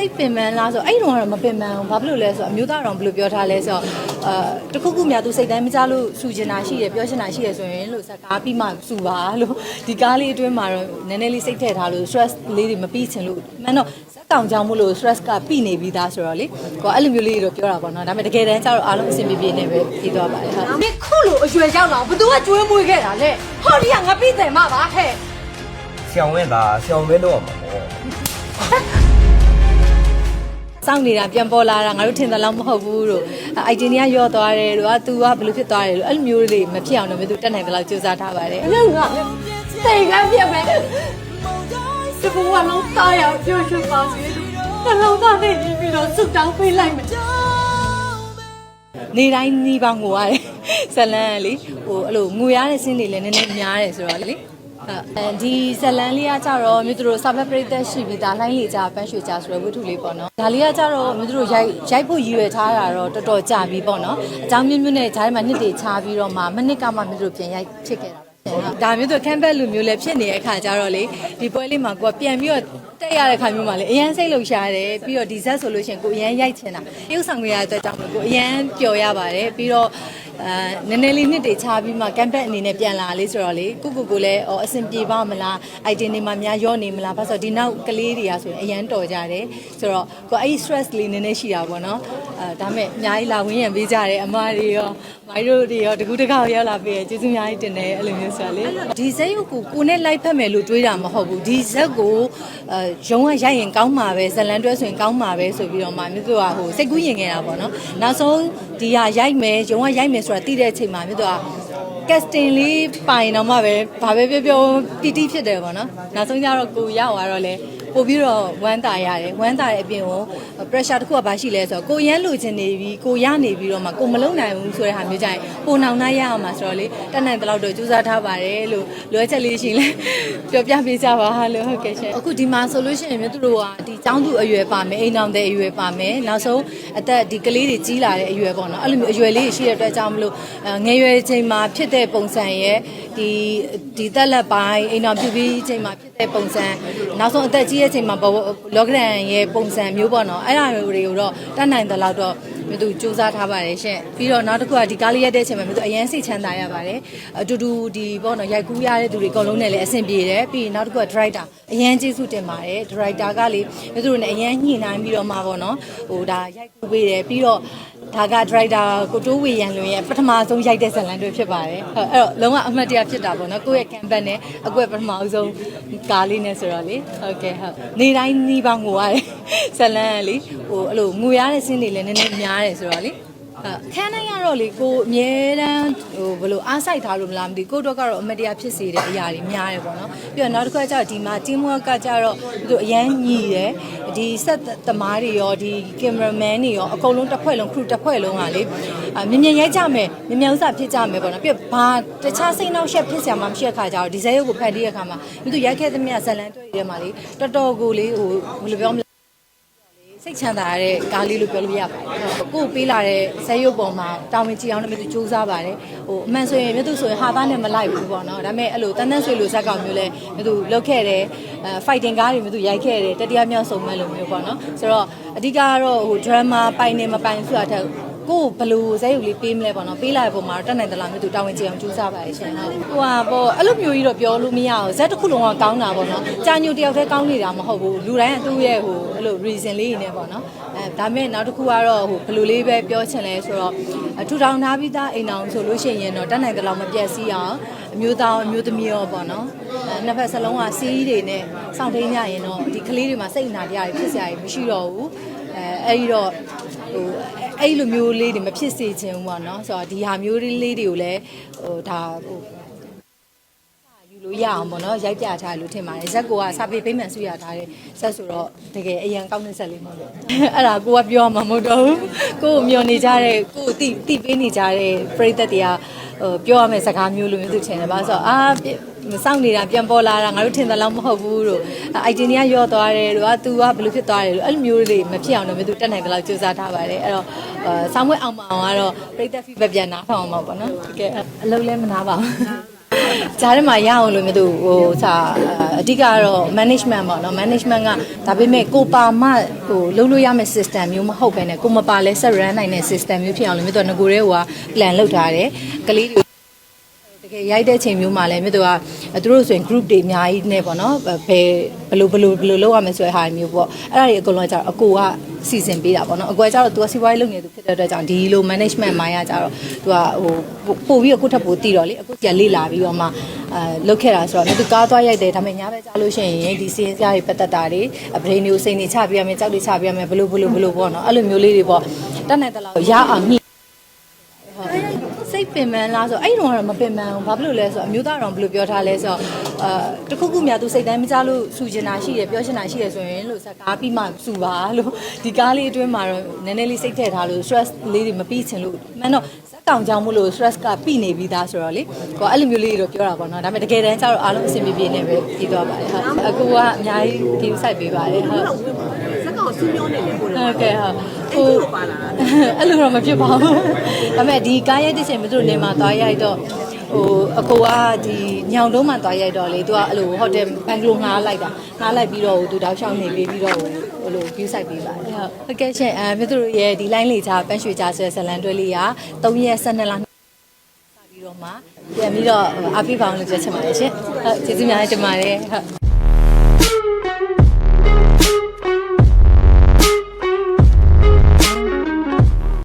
စိတ်ပင်ပန်းလားဆိုအဲ့တော့ကတော့မပင်ပန်းဘူးဘာဖြစ်လို့လဲဆိုတော့အမျိုးသားတော်ဘယ်လိုပြောထားလဲဆိုတော့အာတခုခုများသူစိတ်တိုင်းမကြလို့စူချင်တာရှိတယ်ပြောချင်တာရှိတယ်ဆိုရင်လို့စကားပြီးမှစူပါလို့ဒီကားလေးအတွင်းမှာတော့နည်းနည်းလေးစိတ်ထည့်ထားလို့ stress လေးတွေမပြီးချင်လို့မှန်တော့ဇက်ကောင်ကြောင့်မို့လို့ stress ကပြီးနေပြီးသားဆိုတော့လေကိုအဲ့လိုမျိုးလေးတွေတော့ပြောတာပေါ့နော်ဒါပေမဲ့တကယ်တမ်းကျတော့အားလုံးအဆင်ပြေပြေနဲ့ပဲပြီးသွားပါတယ်ဟုတ်မင်းခုလိုအရွယ်ရောက်တော့ဘသူကကျွေးမွေးခဲ့တာလဲဟောဒီကငါပြီးတယ်မပါဟဲ့ဆောင်းဝဲတာဆောင်းဝဲတော့မှာပေါ့ စောင့်နေတာပြန်ပေါ်လာတာငါတို့ထင်တယ်လို့မဟုတ်ဘူးတို့အိုက်တင်တွေကရော့သွားတယ်တို့က तू ကဘယ်လိုဖြစ်သွားတယ်လို့အဲ့လိုမျိုးလေးမဖြစ်အောင်တော့မင်းတို့တက်နိုင်တယ်လို့စူးစမ်းထားပါတယ်ငါငါစိတ်ကပြက်ပဲဒီဘဝလုံးသားရပြောချင်ပါစေနှလုံးသားနဲ့ညီပြီးတော့ဆုတောင်းပေးလိုက်မယ်နေတိုင်းနှီးပါငိုရတယ်ဇလန်းကလေဟိုအဲ့လိုငိုရတဲ့ဆင်းတွေလည်းနည်းနည်းများတယ်ဆိုတော့လေအဲ ဒီဇလန်းလေးကကြတော့မြို့သူတို့စာဖက်ပရိသတ်ရှိပြီးသားလိုင်းလေကြပန်းရွှေကြဆိုတဲ့ဝတ္ထုလေးပေါ့နော်ဒါလေးကကြတော့မြို့သူတို့ရိုက်ရိုက်ဖို့ရည်ရွယ်ထားတာတော့တော်တော်ကြာပြီပေါ့နော်အကြောင်းမျိုးမျိုးနဲ့ဂျားထဲမှာနှစ်တွေချားပြီးတော့မှမနစ်ကမှမြို့သူတို့ပြန်ရိုက်ဖြစ်ခဲ့တာဒါမျိုးဆိုကမ်ဘက်လူမျိုးလည်းဖြစ်နေတဲ့အခါကျတော့လေဒီပွဲလေးမှာကိုကပြန်ပြီးတော့တက်ရတဲ့ခါမျိုးမှာလေအရန်စိတ်လှုပ်ရှားတယ်ပြီးတော့ဒီဇက်ဆိုလို့ရှိရင်ကိုအရန်ရိုက်ချင်တာတရုပ်ဆောင်ရတဲ့အတွက်ကြောင့်မလို့ကိုအရန်ပျော်ရပါတယ်ပြီးတော့ အဲနည်းနည်းလေးနှစ်တွေချပြီးမှကမ်ဘက်အနေနဲ့ပြန်လာလေးဆိုတော့လေကိုကိုကိုလည်းအဆင်ပြေပါမလားအိုက်တင်တွေမှာများရောနေမလားဘာလို့ဆိုတော့ဒီနောက်ကလေးတွေကဆိုရင်အရန်တော်ကြတယ်ဆိုတော့ကိုအဲ့ဒီ stress လေးနည်းနည်းရှိတာပေါ့နော်အဲဒါမဲ့အများကြီးလာဝင်းရံပေးကြတယ်အမတွေရောမိုင်းတို့တွေရောတကူတကောက်ရောက်လာပေးရကျေးဇူးအများကြီးတင်တယ်အဲ့လိုမျိုးဆိုတော့လေဒီဇက်ရုပ်ကိုကိုနဲ့လိုက်ဖက်မယ်လို့တွေးတာမဟုတ်ဘူးဒီဇက်ကိုအဲရုံးကရိုက်ရင်ကောင်းမှာပဲဇလန်တွဲဆိုရင်ကောင်းမှာပဲဆိုပြီးတော့မှမြို့သူကဟိုစိတ်ကူးရင်ခဲ့တာပေါ့နော်နောက်ဆုံး ဒီဟာရိုက်မယ်ရုံးကရိုက်မယ်ဆိုတာသိတဲ့အချိန်မှာမြို့သူက casting လေးပိုင်တော့မှပဲဘာပဲပြောပြောပီတိဖြစ်တယ်ပေါ့နော်နောက်ဆုံးကျတော့ကိုရောက်သွားတော့လေ ပို့ပြီးတော့ဝမ်းသာရတယ်ဝမ်းသာတဲ့အပြင်ကို pressure တစ်ခုကဘာရှိလဲဆိုတော့ကိုရမ်းလိုချင်နေပြီကိုရနေပြီးတော့မှကိုမလုံနိုင်ဘူးဆိုတဲ့ဟာမျိုးကြရင်ပိုနောင်နှရအောင်မှာဆိုတော့လေတက်နိုင်တဲ့လောက်တော့ကြိုးစားထားပါတယ်လို့လွယ်ချက်လေးရှိလဲပြောပြပေးကြပါဟာလို့ဟုတ်ကဲ့ရှင်အခုဒီမှာဆိုလို့ရှိရင်မြို့သူတို့ကဒီចောင်းသူအရွယ်ပါမယ်အိမ်အောင်တဲ့အရွယ်ပါမယ်နောက်ဆုံးအသက်ဒီကလေးတွေကြီးလာတဲ့အရွယ်ပေါ့နော်အဲ့လိုမျိုးအရွယ်လေးတွေရှိတဲ့အတွက်ကြောင့်မလို့ငယ်ရွယ်ချိန်မှာဖြစ်တဲ့ပုံစံရဲ့ ဒီဒီသက်လက်ပိုင်းအိမ်အောင်ပြုပြီးချိန်မှာဖြစ်တဲ့ပုံစံနောက်ဆုံးအသက်ကြီးရဲ့ချိန်မှာလောကရန်ရဲ့ပုံစံမျိုးပေါ့နော်အဲ့ဒါမျိုးတွေကိုတော့တတ်နိုင်တဲ့လောက်တော့မြို့သူစူးစမ်းထားပါတယ်ရှင်ပြီးတော့နောက်တစ်ခုကဒီကားလေးရက်တဲ့အချိန်မှာမြို့သူအရန်စိတ်ချမ်းသာရပါတယ်အတူတူဒီပေါ့နော်ရိုက်ကူးရတဲ့သူတွေအကုန်လုံးနဲ့လည်းအဆင်ပြေတယ်ပြီးရင်နောက်တစ်ခုက director အရန်ကျေးဇူးတင်ပါတယ် director ကလေမြို့သူတို့နဲ့အရန်ညှိနှိုင်းပြီးတော့မှပေါ့နော်ဟိုဒါရိုက်ကူးပေးတယ်ပြီးတော့ ဒါက driver ကိုတိုးဝေရန်လွင်ရဲ့ပထမဆုံးရိုက်တဲ့ဇာတ်လမ်းတွေဖြစ်ပါတယ်။ဟုတ်အဲ့တော့လုံးဝအမှတ်တရဖြစ်တာပေါ့နော်။ကိုယ့်ရဲ့ campaign နဲ့အကွက်ပထမဆုံးကားလေးနဲ့ဆိုတော့လေ။ဟုတ်ကဲ့ဟုတ်။နေတိုင်းနှီးပါငိုရတယ်။ဇာတ်လမ်းကလေဟိုအဲ့လိုငိုရတဲ့ဆင်းတွေလည်းနည်းနည်းများတယ်ဆိုတော့လေ။အ ခန်းတိုင်းကတော့လေကိုအမြဲတမ်းဟိုဘယ်လိုအားစိုက်ထားလို့မလားမသိကိုတော့ကတော့အမတရားဖြစ်စေတဲ့အရာတွေများတယ်ပေါ့နော်ပြီးတော့နောက်တစ်ခါကျတော့ဒီမှာ team work ကကျတော့သူအရန်ညီတယ်ဒီဆက်သမားတွေရောဒီ cameraman တွေရောအကုန်လုံးတစ်ဖွဲ့လုံး crew တစ်ဖွဲ့လုံးကလေအမြင်မြင်ရိုက်ကြမယ်မြင်မြင်ဥစ္စာဖြစ်ကြမယ်ပေါ့နော်ပြီးတော့ဘာတခြားစိတ်နှောက်ရှက်ဖြစ်စရာမှမရှိတဲ့ခါကျတော့ဒီဇက်ရုပ်ကိုဖတ်တဲ့အခါမှာသူရိုက်ခဲ့သမျှဇလန်တွေ့ရမှာလေတော်တော်ကိုလေဟိုဘယ်လိုပြောမလဲ စိတ်ချမ်းသာရတဲ့ကားလေးလို့ပြောလို့ရပါတယ်။ကို့ပေးလာတဲ့ဇက်ရုပ်ပေါ်မှာတာဝန်ကြည့်အောင်လည်းမြတ်သူစူးစမ်းပါတယ်။ဟိုအမှန်ဆိုရင်မြတ်သူဆိုရင်ဟာသားနဲ့မလိုက်ဘူးပေါ့နော်။ဒါပေမဲ့အဲ့လိုတန်းတန်းဆွေလိုဇက်ကောင်မျိုးလဲမြတ်သူလုတ်ခဲ့တယ်။အဲ fighting ကားတွေမြတ်သူရိုက်ခဲ့တယ်တတိယမြောက်ဆုံးမဲ့လိုမျိုးပေါ့နော်။ဆိုတော့အဓိကကတော့ဟို drama ပိုင်နေမပိုင်ဆိုတာထက် ကိုဘလူဇက်ရုပ်လေးပေးမလဲပေါ့နော်ပေးလာတဲ့ပုံမှာတက်နိုင်သလားမြတ်သူတာဝန်ကြည့်အောင်ကြိုးစားပါရဲ့ရှင်ဟုတ်ဟိုဟာပေါ့အဲ့လိုမျိုးကြီးတော့ပြောလို့မရဘူးဇက်တစ်ခုလုံးကကောင်းတာပေါ့နော်ကြာညိုတယောက်တည်းကောင်းနေတာမဟုတ်ဘူးလူတိုင်းကသူ့ရဲ့ဟိုအဲ့လို reason လေးတွေနဲ့ပေါ့နော်အဲဒါမဲ့နောက်တစ်ခုကတော့ဟိုဘလူလေးပဲပြောချင်လဲဆိုတော့ထူထောင်ထားပြီးသားအိမ်အောင်ဆိုလို့ရှိရင်တော့တက်နိုင်သလောက်မပြတ်စီးအောင်အမျိုးသားအမျိုးသမီးရောပေါ့နော်အဲနှစ်ဖက်စလုံးကစီးတွေနဲ့စောင့်ထိန်ကြရင်တော့ဒီကလေးတွေမှာစိတ်နာတရားတွေဖြစ်စရာတွေမရှိတော့ဘူးအဲအဲ့ဒီတော့ ဟိုအဲ့လိုမျိုးလေးတွေမဖြစ်စေချင်ဘူးပေါ့နော်ဆိုတော့ဒီဟာမျိုးလေးတွေကိုလည်းဟိုဒါဟိုယူလို့ရအောင်ပေါ့နော်ရိုက်ပြထားလို့ထင်ပါတယ်ဇက်ကိုကစာပေပိမှန်ဆွရထားတဲ့ဇက်ဆိုတော့တကယ်အရန်ကောင်းတဲ့ဇက်လေးမဟုတ်လို့အဲ့ဒါကိုကပြောမှာမဟုတ်တော့ဘူးကိုကိုမျောနေကြတဲ့ကိုကိုတိတိပေးနေကြတဲ့ပရိသတ်တွေကဟိုပြောရမယ့်စကားမျိုးလိုမျိုးသူထင်တယ်ပါဆိုတော့အာ စောင့်နေတာပြန်ပေါ်လာတာငါတို့ထင်တယ်လို့မဟုတ်ဘူးတို့အိုက်တင်တွေကရော့သွားတယ်တို့က तू ကဘယ်လိုဖြစ်သွားတယ်လို့အဲ့လိုမျိုးလေးမဖြစ်အောင်တော့မင်းသူတက်နိုင်တယ်လို့စူးစမ်းထားပါတယ်အဲ့တော့ဆောင်းဝဲအောင်မအောင်ကတော့ပရိသတ် feedback ပြန်နားထောင်အောင်ပါပေါ့နော်တကယ်အလုပ်လည်းမနာပါဘူးဂျားထဲမှာရအောင်လို့မျိုးသူဟိုစာအဓိကကတော့ management ပေါ့နော် management ကဒါပေမဲ့ကိုပါမဟိုလုပ်လို့ရမယ့် system မျိုးမဟုတ်ဘဲနဲ့ကိုမပါလဲဆက် run နိုင်တဲ့ system မျိုးဖြစ်အောင်လို့မျိုးသူကငကိုရဲဟိုက plan လုပ်ထားတယ်ကလေးတွေ တကယ်ရိုက်တဲ့ချိန်မျိုးမှာလည်းမြတ်သူကသူတို့ဆိုရင် group တွေအများကြီးနဲ့ပေါ့နော်ဘယ်ဘယ်လိုဘယ်လိုဘယ်လိုလုပ်ရမလဲဆိုတဲ့ဟာမျိုးပေါ့အဲ့ဒါတွေအကုန်လုံးကကျတော့အကိုကစီစဉ်ပေးတာပေါ့နော်အကိုကကျတော့ तू ကစီးပွားရေးလုပ်နေသူဖြစ်တဲ့အတွက်ကြောင့်ဒီလို management မိုင်းကကျတော့ तू ကဟိုပို့ပြီးတော့ကိုယ့်ထပ်ပို့တည်တော့လေအခုကျလေ့လာပြီးတော့မှအဲလုပ်ခဲ့တာဆိုတော့မြတ်သူကားသွားရိုက်တယ်ဒါပေမဲ့ညဘက်ကြာလို့ရှိရင်ဒီစီးစရာတွေပတ်သက်တာတွေဗရိန်တွေကိုစိန်တွေချပြရမယ်ကြောက်တွေချပြရမယ်ဘယ်လိုဘယ်လိုဘယ်လိုပေါ့နော်အဲ့လိုမျိုးလေးတွေပေါ့တတ်နိုင်တဲ့လောက်ရအောင်ညှိ စိတ်ပင်ပန်းလားဆိုအဲ့ဒီတော့ကတော့မပင်ပန်းဘူးဘာဖြစ်လို့လဲဆိုတော့အမျိုးသားတော်ဘယ်လိုပြောထားလဲဆိုတော့အာတခုခုများသူစိတ်တိုင်းမကြလို့စူချင်တာရှိတယ်ပြောချင်တာရှိတယ်ဆိုရင်လို့စကားပြီးမှစူပါလို့ဒီကားလေးအတွင်းမှာတော့နည်းနည်းလေးစိတ်ထည့်ထားလို့ stress လေးတွေမပြီးချင်လို့မှန်တော့စက်ကောင်ကြောင့်မို့လို့ stress ကပြီးနေပြီးသားဆိုတော့လေကိုကအဲ့လိုမျိုးလေးတွေတော့ပြောတာပေါ့နော်ဒါပေမဲ့တကယ်တမ်းကျတော့အားလုံးအဆင်ပြေပြေနဲ့ပဲပြီးသွားပါတယ်ဟုတ်အခုကအများကြီးဒီစိုက်ပေးပါတယ်ဟုတ် စက်ကောင်ဆူးပြောနေလေကိုဟုတ်ကဲ့ဟုတ်ဟိုအဲ့လိုတော့မဖြစ်ပါဘူးဒါပေမဲ့ဒီကားရိုက်တဲ့ချိန်မသူတို့နေမှာသွားရိုက်တော့ဟိုအကိုကဒီညောင်တုံးမှသွားရိုက်တော့လေသူကအဲ့လိုဟိုတယ်ဘန်ဂလိုငှားလိုက်တာငှားလိုက်ပြီးတော့သူတောက်လျှောက်နေပြီးပြီးတော့ဟိုလို view site ပေးပါတယ်ဟုတ်ဟုတ်ကဲ့ရှင်အဲမြတ်တို့ရဲ့ဒီ line လေးချပန်းရွှေချဆွဲဇလန်တွဲလေးက3ရက်12လပြီးတော့မှပြန်ပြီးတော့အားပေးပါအောင်လို့ပြောချင်ပါတယ်ရှင်ဟုတ်ကျေးဇူးများတင်ပါတယ်ဟုတ်